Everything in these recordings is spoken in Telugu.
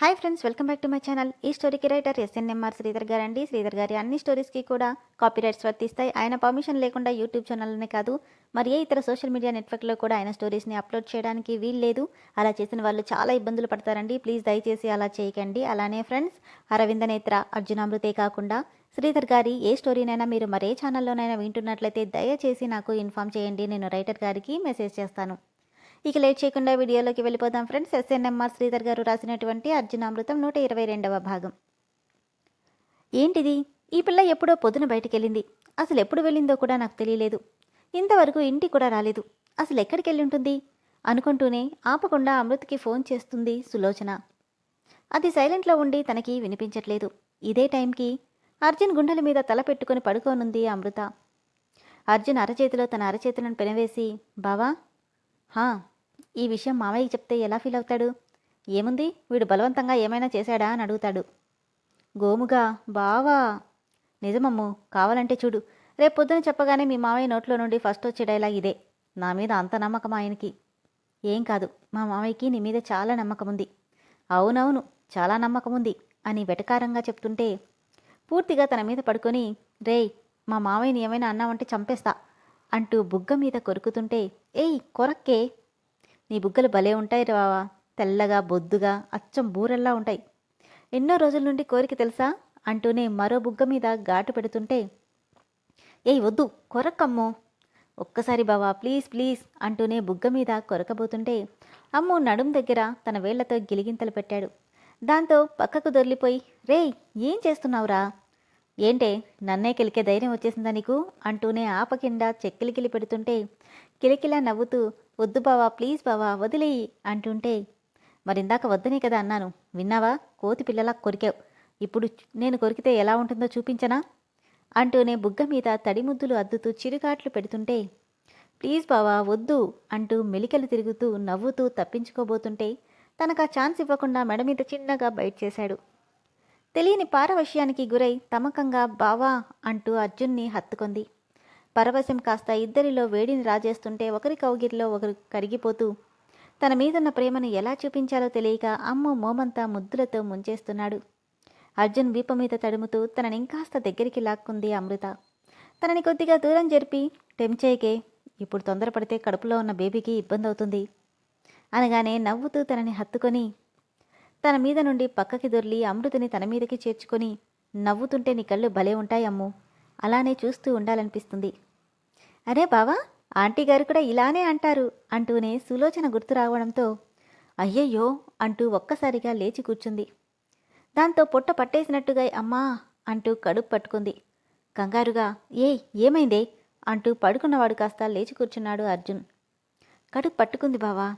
Hi friends welcome back to my channel. ఈ స్టోరీకి రైటర్ ఎస్ఎన్ఎంఆర్ శ్రీధర్ గారు అండి శ్రీధర్ గారి అన్ని స్టోరీస్కి కూడా కాపీరైట్స్ వర్తిస్తాయి. ఆయన పర్మిషన్ లేకుండా యూట్యూబ్ ఛానల్లోనే కాదు మరి ఏ ఇతర సోషల్ మీడియా నెట్వర్క్లో కూడా ఆయన స్టోరీస్ని అప్లోడ్ చేయడానికి వీల్లేదు అలా చేసిన వాళ్ళు చాలా ఇబ్బందులు పడతారండి. ప్లీజ్ దయచేసి అలా చేయకండి. అలానే ఫ్రెండ్స్ అరవింద నేత్ర అర్జునామృతే కాకుండా శ్రీధర్ గారి ఏ స్టోరీనైనా మీరు మరే ఛానల్లోనైనా వింటున్నట్లయితే దయచేసి నాకు ఇన్ఫామ్ చేయండి. నేను రైటర్ గారికి మెసేజ్ చేస్తాను. ఇక లేట్ చేయకుండా వీడియోలోకి వెళ్ళిపోదాం ఫ్రెండ్స్. ఎస్ఎన్ఎంఆర్ శ్రీధర్ గారు రాసినటువంటి అర్జునామృతం నూట ఇరవై రెండవ భాగం. ఏంటిది? ఈ పిల్ల ఎప్పుడో పొద్దున బయటకెళ్ళింది. అసలు ఎప్పుడు వెళ్ళిందో కూడా నాకు తెలియలేదు. ఇంతవరకు ఇంటి కూడా రాలేదు. అసలు ఎక్కడికి వెళ్ళి ఉంటుంది? అనుకుంటూనే ఆపకుండా అమృత్కి ఫోన్ చేస్తుంది సులోచన. అది సైలెంట్లో ఉండి తనకి వినిపించట్లేదు. ఇదే టైంకి అర్జున్ గుండెల మీద తల పెట్టుకుని పడుకోనుంది అమృత. అర్జున్ అరచేతిలో తన అరచేతులను పెనవేసి బావా హా ఈ విషయం మావయ్యకి చెప్తే ఎలా ఫీల్ అవుతాడు? ఏముంది? వీడు బలవంతంగా ఏమైనా చేశాడా అని అడుగుతాడు. గోముగా బావా! నిజమమ్ము కావాలంటే చూడు. రేపు పొద్దున చెప్పగానే మీ మావయ్య నోట్లో నుండి ఫస్ట్ వచ్చే డైలాగ్ ఇదే. నా మీద అంత నమ్మకం ఆయనకి? ఏం కాదు మా మావయ్యకి నీ మీద చాలా నమ్మకం ఉంది అవునవును చాలా నమ్మకం ఉంది అని వెటకారంగా చెప్తుంటే పూర్తిగా తన మీద పడుకొని రేయ్ మా మావయ్యని ఏమైనా అన్నావంటే చంపేస్తా అంటూ బుగ్గ మీద కొరుకుతుంటే ఏయ్ కొరక్కే నీ బుగ్గలు భలే ఉంటాయి రావా తెల్లగా బొద్దుగా అచ్చం బూరెల్లా ఉంటాయి. ఎన్నో రోజుల నుండి కోరిక తెలుసా? అంటూనే మరో బుగ్గ మీద ఘాటు పెడుతుంటే ఏయ్ వద్దు కొరక్కమ్మో ఒక్కసారి బావా ప్లీజ్ ప్లీజ్ అంటూనే బుగ్గ మీద కొరకబోతుంటే అమ్ము నడుం దగ్గర తన వేళ్ళతో గిలిగింతలు పెట్టాడు. దాంతో పక్కకు దొర్లిపోయి రేయ్ ఏం చేస్తున్నావురా? ఏంటే నన్నే కిలికే ధైర్యం వచ్చేసిందా నీకు? అంటూనే ఆపకింద చెక్కిలికిలి పెడుతుంటే కిలకిలా నవ్వుతూ వద్దు బావా ప్లీజ్ బావా వదిలేయి అంటుంటే మరిందాక వద్దనే కదా అన్నాను. విన్నావా? కోతి పిల్లలా కొరికావు. ఇప్పుడు నేను కొరికితే ఎలా ఉంటుందో చూపించనా? అంటూనే బుగ్గ మీద తడి ముద్దులు అద్దుతూ చిరుగాట్లు పెడుతుంటే ప్లీజ్ బావా వద్దు అంటూ మెలికలు తిరుగుతూ నవ్వుతూ తప్పించుకోబోతుంటే తనకు ఆ ఛాన్స్ ఇవ్వకుండా మెడ మీద చిన్నగా బయట చేశాడు. తెలియని పారవశ్యానికి గురై తమకంగా బావా అంటూ అర్జున్ని హత్తుకుంది. పరవశం కాస్త ఇద్దరిలో వేడిని రాజేస్తుంటే ఒకరి కౌగిరిలో ఒకరు కరిగిపోతూ తన మీదున్న ప్రేమను ఎలా చూపించాలో తెలియక అమ్మ మోమంతా ముద్దులతో ముంచేస్తున్నాడు. అర్జున్ వీప మీద తడుముతూ తనని ఇంకాస్త దగ్గరికి లాక్కుంది అమృత. తనని కొద్దిగా దూరం జరిపి టెంచేయకే ఇప్పుడు తొందరపడితే కడుపులో ఉన్న బేబీకి ఇబ్బంది అవుతుంది అనగానే నవ్వుతూ తనని హత్తుకొని తన మీద నుండి పక్కకి దొర్లి అమృతని తన మీదకి చేర్చుకొని నవ్వుతుంటే నీ కళ్ళు భలే ఉంటాయి అమ్ము అలానే చూస్తూ ఉండాలనిపిస్తుంది. అరే బావా ఆంటీ గారు కూడా ఇలానే అంటారు అంటూనే సులోచన గుర్తు రావడంతో అయ్యయ్యో అంటూ ఒక్కసారిగా లేచి కూర్చుంది. దాంతో పొట్ట పట్టేసినట్టుగా అమ్మా అంటూ కడుపు పట్టుకుంది. కంగారుగా ఏయ్ ఏమైందే? అంటూ పడుకున్నవాడు కాస్త లేచి కూర్చున్నాడు అర్జున్. కడుపు పట్టుకుంది బావా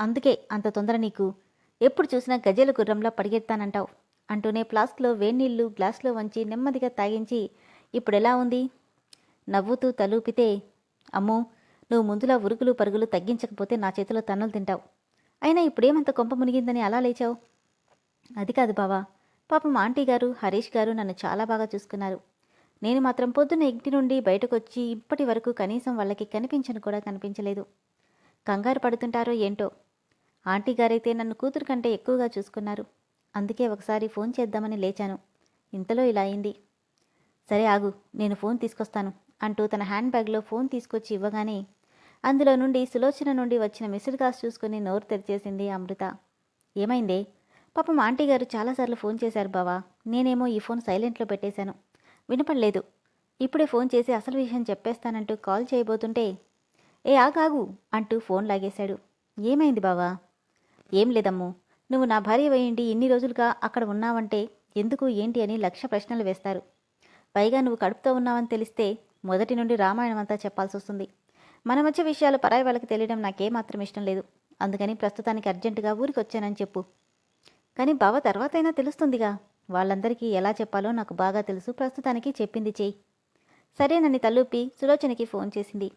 అందుకే అంత తొందర నీకు. ఎప్పుడు చూసినా గజల గుర్రంలా పరిగెత్తానంటావు అంటూనే ఫ్లాస్క్లో వేన్నీళ్ళు గ్లాస్లో వంచి నెమ్మదిగా తాగించి ఇప్పుడు ఎలా ఉంది? నవ్వుతూ తలూపితే అమ్మో నువ్వు ముందులా ఉరుకులు పరుగులు తగ్గించకపోతే నా చేతిలో తన్నులు తింటావు. అయినా ఇప్పుడేమంత కొంప మునిగిందని అలా లేచావు? అది కాదు బావా. పాపం ఆంటీ గారు హరీష్ గారు నన్ను చాలా బాగా చూసుకున్నారు. నేను మాత్రం పొద్దున్న ఇంటి నుండి బయటకు వచ్చి ఇప్పటి వరకు కనీసం వాళ్ళకి కనిపించను కూడా కనిపించలేదు. కంగారు పడుతుంటారో ఏంటో? ఆంటీ గారైతే నన్ను కూతురు కంటే ఎక్కువగా చూసుకున్నారు. అందుకే ఒకసారి ఫోన్ చేద్దామని లేచాను. ఇంతలో ఇలా అయింది. సరే ఆగు నేను ఫోన్ తీసుకొస్తాను అంటూ తన హ్యాండ్ బ్యాగ్లో ఫోన్ తీసుకొచ్చి ఇవ్వగానే అందులో నుండి సులోచన నుండి వచ్చిన మిస్డ్ కాల్స్ చూసుకుని నోరు తెరిచేసింది అమృత. ఏమైందే? పాపం ఆంటీ గారు చాలాసార్లు ఫోన్ చేశారు బావా నేనేమో ఈ ఫోన్ సైలెంట్లో పెట్టేశాను. వినపడలేదు. ఇప్పుడే ఫోన్ చేసి అసలు విషయం చెప్పేస్తానంటూ కాల్ చేయబోతుంటే ఏ ఆగాగు అంటూ ఫోన్ లాగేశాడు. ఏమైంది బావా? ఏం లేదమ్ము నువ్వు నా భార్య వేయండి ఇన్ని రోజులుగా అక్కడ ఉన్నావంటే ఎందుకు ఏంటి అని లక్ష ప్రశ్నలు వేస్తారు. పైగా నువ్వు కడుపుతో ఉన్నావని తెలిస్తే మొదటి నుండి రామాయణం అంతా చెప్పాల్సి వస్తుంది. మన మధ్య విషయాలు పరాయి వాళ్ళకి తెలియడం నాకేమాత్రం ఇష్టం లేదు. అందుకని ప్రస్తుతానికి అర్జెంటుగా ఊరికి వచ్చానని చెప్పు. కానీ బావ తర్వాతైనా తెలుస్తుందిగా. వాళ్ళందరికీ ఎలా చెప్పాలో నాకు బాగా తెలుసు. ప్రస్తుతానికి చెప్పింది చెయ్యి సరేనని తలూపి సులోచనకి ఫోన్ చేసింది.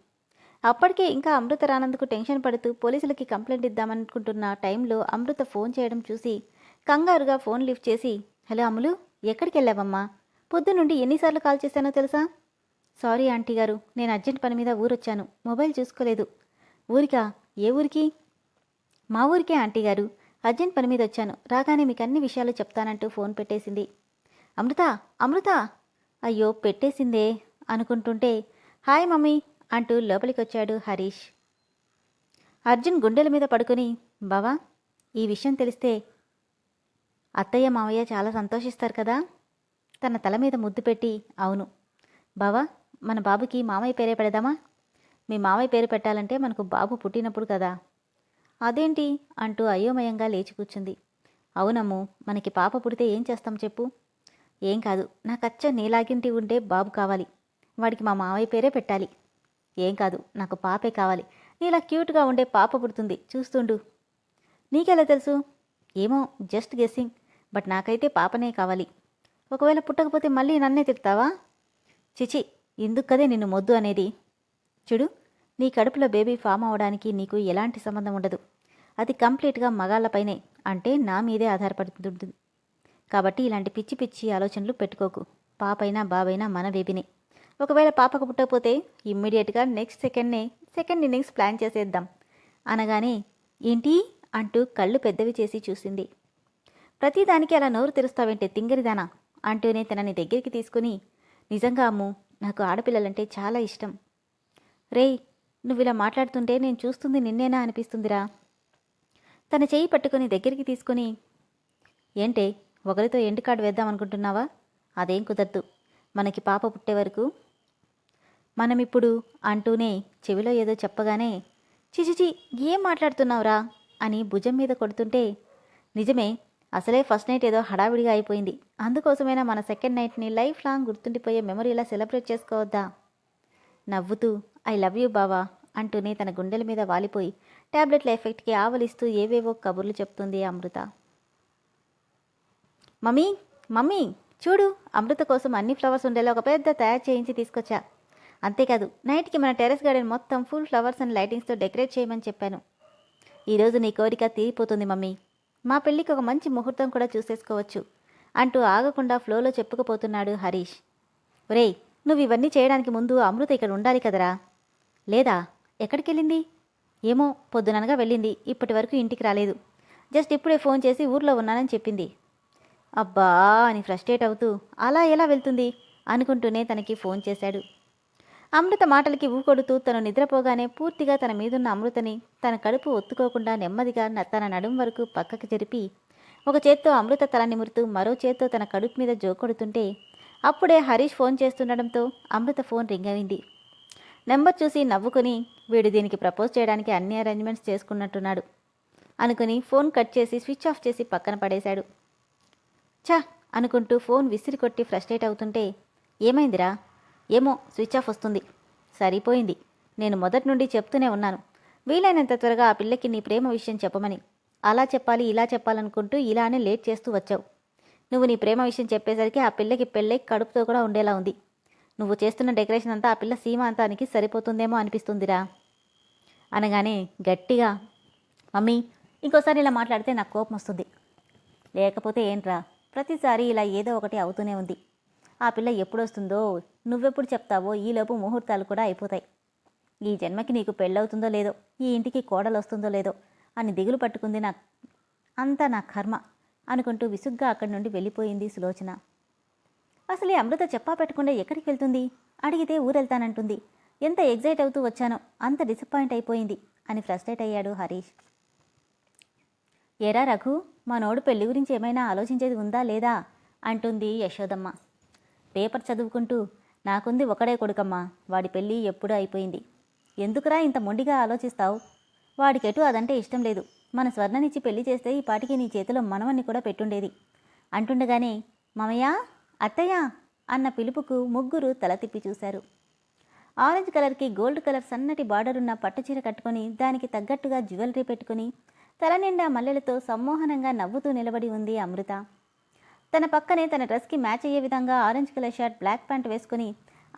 అప్పటికే ఇంకా అమృత రానందుకు టెన్షన్ పడుతూ పోలీసులకి కంప్లైంట్ ఇద్దామనుకుంటున్న టైంలో అమృత ఫోన్ చేయడం చూసి కంగారుగా ఫోన్ లిఫ్ట్ చేసి హలో అమ్ములు ఎక్కడికి వెళ్ళావమ్మా పొద్దు నుండి ఎన్నిసార్లు కాల్ చేశానో తెలుసా? సారీ ఆంటీ గారు. నేను అర్జెంట్ పని మీద ఊరొచ్చాను. మొబైల్ చూసుకోలేదు. ఊరికా? ఏ ఊరికి? మా ఊరికే ఆంటీ గారు. అర్జెంట్ పని మీద వచ్చాను. రాగానే మీకు అన్ని విషయాలు చెప్తానంటూ ఫోన్ పెట్టేసింది. అమృత? అమృత? అయ్యో పెట్టేసిందే అనుకుంటుంటే హాయ్ మమ్మీ అంటూ లోపలికి వచ్చాడు హరీష్. అర్జున్ గుండెల మీద పడుకుని బావా ఈ విషయం తెలిస్తే అత్తయ్య మావయ్య చాలా సంతోషిస్తారు కదా? తన తల మీద ముద్దు పెట్టి అవును. బావా మన బాబుకి మామయ్య పేరే పెడదామా? మీ మామయ్య పేరు పెట్టాలంటే మనకు బాబు పుట్టినప్పుడు కదా. అదేంటి? అంటూ అయోమయంగా లేచి కూర్చుంది. అవునమ్ము మనకి పాప పుడితే ఏం చేస్తాం చెప్పు. ఏం కాదు. నాకు అచ్చ నీలాగింటి ఉండే బాబు కావాలి. వాడికి మా మామయ్య పేరే పెట్టాలి. ఏం కాదు. నాకు పాపే కావాలి. నీలా క్యూట్గా ఉండే పాప పుడుతుంది. చూస్తుండు. నీకెలా తెలుసు? ఏమో జస్ట్ గెస్సింగ్. బట్ నాకైతే పాపనే కావాలి. ఒకవేళ పుట్టకపోతే మళ్ళీ నన్నే తిడతావా? చిచి ఇందుకదే నిన్ను మొద్దు అనేది. చూడు నీ కడుపులో బేబీ ఫామ్ అవడానికి నీకు ఎలాంటి సంబంధం ఉండదు. అది కంప్లీట్గా మగాళ్ళపైనే అంటే నా మీదే ఆధారపడుతుంటుంది. కాబట్టి ఇలాంటి పిచ్చి పిచ్చి ఆలోచనలు పెట్టుకోకు. పాపైనా బాబైనా మన బేబీనే. ఒకవేళ పాపకు పుట్టకపోతే ఇమ్మీడియట్గా నెక్స్ట్ సెకండ్నే సెకండ్ ఇన్నింగ్స్ ప్లాన్ చేసేద్దాం. అనగానే ఏంటి? అంటూ కళ్ళు పెద్దవి చేసి చూసింది. ప్రతిదానికి అలా నోరు తెరుస్తావేంటే తింగరిదానా? అంటూనే తనని దగ్గరికి తీసుకుని నిజంగా అమ్ము నాకు ఆడపిల్లలంటే చాలా ఇష్టం. రేయ్ నువ్వు ఇలా మాట్లాడుతుంటే నేను చూస్తుంది నిన్నేనా అనిపిస్తుందిరా? తన చేయి పట్టుకొని దగ్గరికి తీసుకొని ఏంటే ఒకరితో ఎండు కార్డు వేద్దాం అనుకుంటున్నావా? అదేం కుదరదు. మనకి పాప పుట్టే వరకు. మనమిప్పుడు అంటూనే చెవిలో ఏదో చెప్పగానే చిచిచి ఏం మాట్లాడుతున్నావురా? అని భుజం మీద కొడుతుంటే నిజమే అసలే ఫస్ట్ నైట్ ఏదో హడావిడిగా అయిపోయింది. అందుకోసమైనా మన సెకండ్ నైట్ని లైఫ్ లాంగ్ గుర్తుండిపోయే మెమరీలా సెలబ్రేట్ చేసుకోవద్దా? నవ్వుతూ ఐ లవ్ యూ బావా అంటూనే తన గుండెల మీద వాలిపోయి ట్యాబ్లెట్ల ఎఫెక్ట్కి ఆవలిస్తూ ఏవేవో కబుర్లు చెప్తుంది అమృత. మమ్మీ మమ్మీ చూడు అమృత కోసం అన్ని ఫ్లవర్స్ ఉండేలా ఒక పెద్ద తయారు చేయించి తీసుకొచ్చా? అంతేకాదు నైట్కి మన టెరెస్ గార్డెన్ మొత్తం ఫుల్ ఫ్లవర్స్ అండ్ లైటింగ్స్తో డెకరేట్ చేయమని చెప్పాను. ఈరోజు నీ కోరిక తీరిపోతుంది మమ్మీ. మా పెళ్ళికి ఒక మంచి ముహూర్తం కూడా చూసేసుకోవచ్చు అంటూ ఆగకుండా ఫ్లోలో చెప్పుకుపోతున్నాడు హరీష్. ఒరేయ్ నువ్వు ఇవన్నీ చేయడానికి ముందు అమృత ఇక్కడ ఉండాలి కదరా? లేదా? ఎక్కడికెళ్ళింది? ఏమో పొద్దుననగా వెళ్ళింది. ఇప్పటి వరకు ఇంటికి రాలేదు. జస్ట్ ఇప్పుడే ఫోన్ చేసి ఊర్లో ఉన్నానని చెప్పింది. అబ్బా అని ఫ్రస్ట్రేట్ అవుతూ అలా ఎలా వెళ్తుంది? అనుకుంటూనే తనకి ఫోన్ చేశాడు. అమృత మాటలకి ఊకొడుతూ తను నిద్రపోగానే పూర్తిగా తన మీదున్న అమృతని తన కడుపు ఒత్తుకోకుండా నెమ్మదిగా న- తన నడుం వరకు పక్కకి జరిపి ఒక చేత్తో అమృత తల నిమురుతూ మరో చేత్తో తన కడుపు మీద జోకొడుతుంటే అప్పుడే హరీష్ ఫోన్ చేస్తుండడంతో అమృత ఫోన్ రింగ్ అయింది. నెంబర్ చూసి నవ్వుకుని వీడు దీనికి ప్రపోజ్ చేయడానికి అన్ని అరేంజ్మెంట్స్ చేసుకున్నట్టున్నాడు అనుకుని ఫోన్ కట్ చేసి స్విచ్ ఆఫ్ చేసి పక్కన పడేశాడు. ఛా అనుకుంటూ ఫోన్ విసిరి కొట్టి ఫ్రస్ట్రేట్ అవుతుంటే ఏమైందిరా? ఏమో స్విచ్ ఆఫ్ వస్తుంది. సరిపోయింది. నేను మొదటి నుండి చెప్తూనే ఉన్నాను. వీలైనంత త్వరగా ఆ పిల్లకి నీ ప్రేమ విషయం చెప్పమని. అలా చెప్పాలి ఇలా చెప్పాలనుకుంటూ ఇలానే లేట్ చేస్తూ వచ్చావు. నువ్వు నీ ప్రేమ విషయం చెప్పేసరికి ఆ పిల్లకి పెళ్ళై కడుపుతో కూడా ఉండేలా ఉంది. నువ్వు చేస్తున్న డెకరేషన్ అంతా ఆ పిల్ల సీమాంతానికి సరిపోతుందేమో అనిపిస్తుందిరా. అనగానే గట్టిగా మమ్మీ ఇంకోసారి ఇలా మాట్లాడితే నాకు కోపం వస్తుంది. లేకపోతే ఏంట్రా? ప్రతిసారి ఇలా ఏదో ఒకటి అవుతూనే ఉంది. ఆ పిల్ల ఎప్పుడొస్తుందో నువ్వెప్పుడు చెప్తావో ఈలోపు ముహూర్తాలు కూడా అయిపోతాయి. ఈ జన్మకి నీకు పెళ్ళవుతుందో లేదో ఈ ఇంటికి కోడలు వస్తుందో లేదో అని దిగులు పట్టుకుంది నా అంతా నా కర్మ అనుకుంటూ విసుగ్గా అక్కడి నుండి వెళ్ళిపోయింది సులోచన. అసలు ఈ అమృత చెప్పా పెట్టకుండా ఎక్కడికి వెళ్తుంది? అడిగితే ఊరెళ్తానంటుంది. ఎంత ఎగ్జైట్ అవుతూ వచ్చానో అంత డిసప్పాయింట్ అయిపోయింది అని ఫ్రస్ట్రేట్ అయ్యాడు హరీష్. ఏరా రఘు మా నోడు పెళ్ళి గురించి ఏమైనా ఆలోచించేది ఉందా లేదా? అంటుంది యశోదమ్మ. పేపర్ చదువుకుంటూ నాకుంది ఒకడే కొడుకమ్మా వాడి పెళ్ళి ఎప్పుడూ అయిపోయింది. ఎందుకురా ఇంత మొండిగా ఆలోచిస్తావు? వాడికెటు అదంటే ఇష్టం లేదు. మన స్వర్ణనిచ్చి పెళ్ళి చేస్తే ఈ పాటికి నీ చేతిలో మనవన్ని కూడా పెట్టుండేది. అంటుండగానే మామయ్య అత్తయ్య అన్న పిలుపుకు ముగ్గురు తల తిప్పి చూశారు. ఆరెంజ్ కలర్కి గోల్డ్ కలర్ సన్నటి బార్డర్ ఉన్న పట్టుచీర కట్టుకొని దానికి తగ్గట్టుగా జ్యువెలరీ పెట్టుకుని తల నిండా మల్లెలతో సమ్మోహనంగా నవ్వుతూ నిలబడి ఉంది అమృత. తన పక్కనే తన డ్రెస్కి మ్యాచ్ అయ్యే విధంగా orange colour shirt black pant వేసుకుని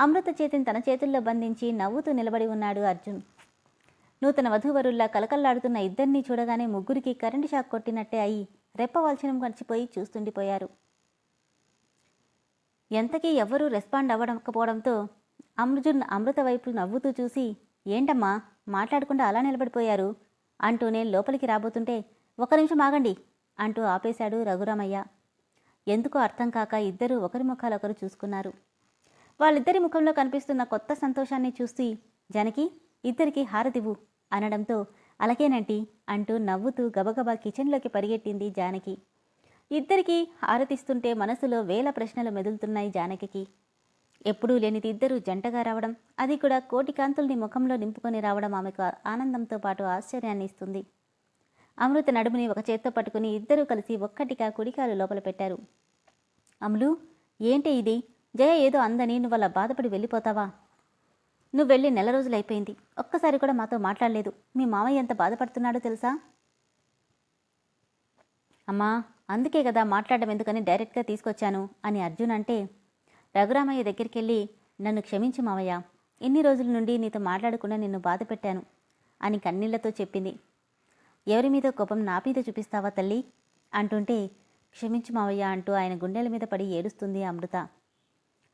అమృత చేతిని తన చేతుల్లో బంధించి నవ్వుతూ నిలబడి ఉన్నాడు అర్జున్. నూతన వధూవరుల్లా కలకల్లాడుతున్న ఇద్దరినీ చూడగానే ముగ్గురికి కరెంటు షాక్ కొట్టినట్టే అయి రెప్పవాల్చనం గడిచిపోయి చూస్తుండిపోయారు. ఎంతకీ ఎవ్వరూ రెస్పాండ్ అవ్వకపోవడంతో అమృజున్ అమృత వైపు నవ్వుతూ చూసి ఏంటమ్మా మాట్లాడకుండా అలా నిలబడిపోయారు అంటూనే లోపలికి రాబోతుంటే ఒక నిమిషం ఆగండి అంటూ ఆపేశాడు రఘురామయ్య. ఎందుకో అర్థం కాక ఇద్దరూ ఒకరి ముఖాలొకరు చూసుకున్నారు. వాళ్ళిద్దరి ముఖంలో కనిపిస్తున్న కొత్త సంతోషాన్ని చూసి జనకి ఇద్దరికి హారతివ్వు అనడంతో అలాగేనంటీ అంటూ నవ్వుతూ గబగబా కిచెన్లోకి పరిగెట్టింది జానకి. ఇద్దరికీ హారతిస్తుంటే మనసులో వేల ప్రశ్నలు మెదులుతున్నాయి జానకికి. ఎప్పుడూ లేనిది ఇద్దరు జంటగా రావడం అది కూడా కోటి కాంతుల్ని ముఖంలో నింపుకొని రావడం ఆమెకు ఆనందంతో పాటు ఆశ్చర్యాన్ని ఇస్తుంది అమృత నడుముని ఒక చేత్తో పట్టుకుని ఇద్దరూ కలిసి ఒక్కటిగా కుడికాలు లోపల పెట్టారు. అమలు ఏంటి ఇది? జయ ఏదో అందని నువ్వు అలా బాధపడి వెళ్ళిపోతావా? నువ్వు వెళ్ళి నెల రోజులైపోయింది ఒక్కసారి కూడా మాతో మాట్లాడలేదు. మీ మామయ్య ఎంత బాధపడుతున్నాడో తెలుసా? అమ్మా అందుకే కదా మాట్లాడడం ఎందుకని డైరెక్ట్గా తీసుకొచ్చాను అని అర్జున్ అంటే రఘురామయ్య దగ్గరికి వెళ్ళి నన్ను క్షమించు మావయ్య. ఇన్ని రోజుల నుండి నీతో మాట్లాడకుండా నిన్ను బాధ పెట్టాను అని కన్నీళ్ళతో చెప్పింది. ఎవరి మీద కోపం నా మీద చూపిస్తావా తల్లి? అంటుంటే క్షమించు మావయ్య అంటూ ఆయన గుండెల మీద పడి ఏడుస్తుంది అమృత.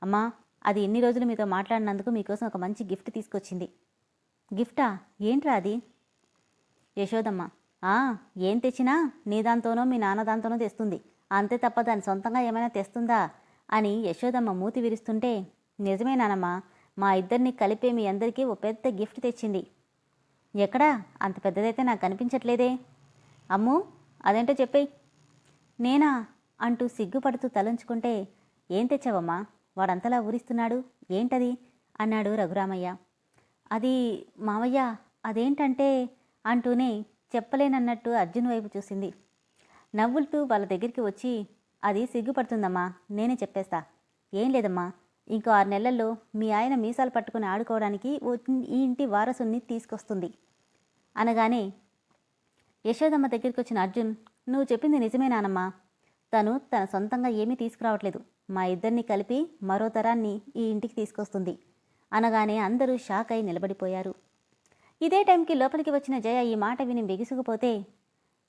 అమ్మా అది ఎన్ని రోజులు మీతో మాట్లాడినందుకు మీకోసం ఒక మంచి గిఫ్ట్ తీసుకొచ్చింది. గిఫ్టా? ఏంట్రా అది? యశోదమ్మ ఆ ఏం తెచ్చినా నీ దాంతోనో మీ నాన్న దాంతోనో తెస్తుంది. అంతే తప్ప దాని సొంతంగా ఏమైనా తెస్తుందా? అని యశోదమ్మ మూతి విరుస్తుంటే నిజమేనానమ్మా మా ఇద్దరిని కలిపే మీ అందరికీ ఓ పెద్ద గిఫ్ట్ తెచ్చింది. ఎక్కడా? అంత పెద్దదైతే నాకు కనిపించట్లేదే. అమ్ము అదేంటో చెప్పేయి. నేనా? అంటూ సిగ్గుపడుతూ తలంచుకుంటే ఏం తెచ్చావమ్మా? వాడంతలా ఊరిస్తున్నాడు. ఏంటది? అన్నాడు రఘురామయ్య. అది మావయ్య అదేంటంటే అంటూనే చెప్పలేనన్నట్టు అర్జున్ వైపు చూసింది. నవ్వులుతూ వాళ్ళ దగ్గరికి వచ్చి అది సిగ్గుపడుతుందమ్మా నేనే చెప్పేస్తా. ఏం లేదమ్మా ఇంకో ఆరు నెలల్లో మీ ఆయన మీసాలు పట్టుకుని ఆడుకోవడానికి ఈ ఇంటి వారసుని తీసుకొస్తుంది. అనగానే యశోదమ్మ దగ్గరికి వచ్చిన అర్జున్ నువ్వు చెప్పింది నిజమేనానమ్మా తను తన సొంతంగా ఏమీ తీసుకురావట్లేదు. మా ఇద్దరిని కలిపి మరో తరాన్ని ఈ ఇంటికి తీసుకొస్తుంది. అనగానే అందరూ షాక్ అయి నిలబడిపోయారు. ఇదే టైంకి లోపలికి వచ్చిన జయ ఈ మాట విని బిగుసుకుపోతే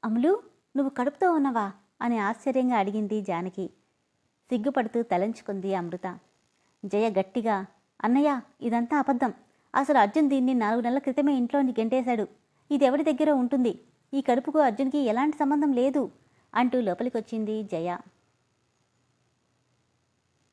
అమలు నువ్వు కడుపుతో ఉన్నావా? అని ఆశ్చర్యంగా అడిగింది జానకి. సిగ్గుపడుతూ తలంచుకుంది అమృత. జయ గట్టిగా అన్నయ్య ఇదంతా అబద్ధం. అసలు అర్జున్ దీన్ని నాలుగు నెలల క్రితమే ఇంట్లోని గెంటేశాడు. ఇది దగ్గర ఉంటుంది? ఈ కడుపుకు అర్జున్కి ఎలాంటి సంబంధం లేదు? అంటూ లోపలికొచ్చింది జయ.